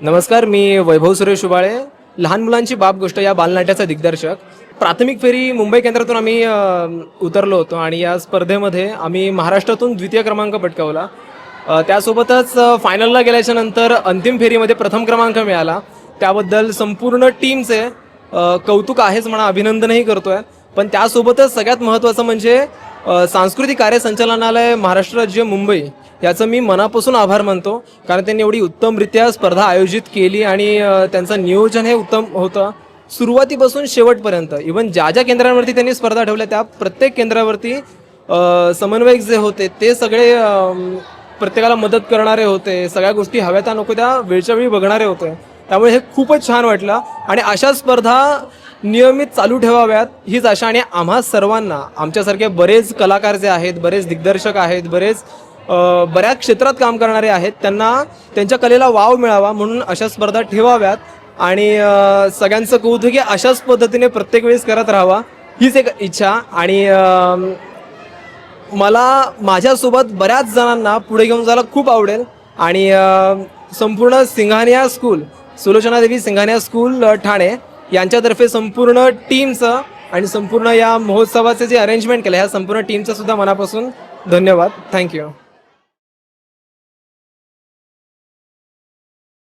नमस्कार मी वैभव सुरेश उबाळे. लहान मुलांची बाप गोष्ट या बालनाट्याचा दिग्दर्शक. प्राथमिक फेरी मुंबई केंद्रातून आम्ही उतरलो होतो आणि या स्पर्धेमध्ये आम्ही महाराष्ट्रातून द्वितीय क्रमांक पटकावला. त्यासोबतच फायनलला गेल्याच्यानंतर अंतिम फेरीमध्ये प्रथम क्रमांक मिळाला. त्याबद्दल संपूर्ण टीमचे कौतुक आहेच म्हणा अभिनंदनही करतो आहे पण त्यासोबतच सगळ्यात महत्त्वाचं म्हणजे सांस्कृतिक कार्य संचालनालय महाराष्ट्र राज्य मुंबई याचं मी मनापासून आभार मानतो. कारण त्यांनी एवढी उत्तमरित्या स्पर्धा आयोजित केली आणि त्यांचं नियोजन हे उत्तम होतं. सुरुवातीपासून शेवटपर्यंत इवन ज्या ज्या केंद्रांवरती त्यांनी स्पर्धा ठेवल्या त्या प्रत्येक केंद्रावरती समन्वयक जे होते ते सगळे प्रत्येकाला मदत करणारे होते. सगळ्या गोष्टी हव्या त्या नको त्या वेळच्या वेळी बघणारे होते. त्यामुळे हे खूपच छान वाटलं. आणि अशा स्पर्धा नियमित चालू ठेवाव्यात हीच आशा. आणि आम्हा सर्वांना आमच्यासारखे बरेच कलाकार जे आहेत बरेच दिग्दर्शक आहेत बरेच बऱ्याच क्षेत्रात काम करणारे आहेत. त्यांना त्यांच्या कलेला वाव मिळावा म्हणून अशा स्पर्धा ठेवाव्यात आणि सगळ्यांचं कौतुक अशाच पद्धतीने प्रत्येक वेळेस करत राहावा हीच एक इच्छा. आणि मला माझ्यासोबत बऱ्याच जणांना पुढे घेऊन जायला खूप आवडेल. आणि संपूर्ण सिंघानिया स्कूल सुलोचनादेवी सिंघानिया स्कूल ठाणे यांच्यातर्फे संपूर्ण टीमचं आणि संपूर्ण या महोत्सवाचे जे अरेंजमेंट केलं ह्या संपूर्ण टीमचं सुद्धा मनापासून धन्यवाद. थँक्यू.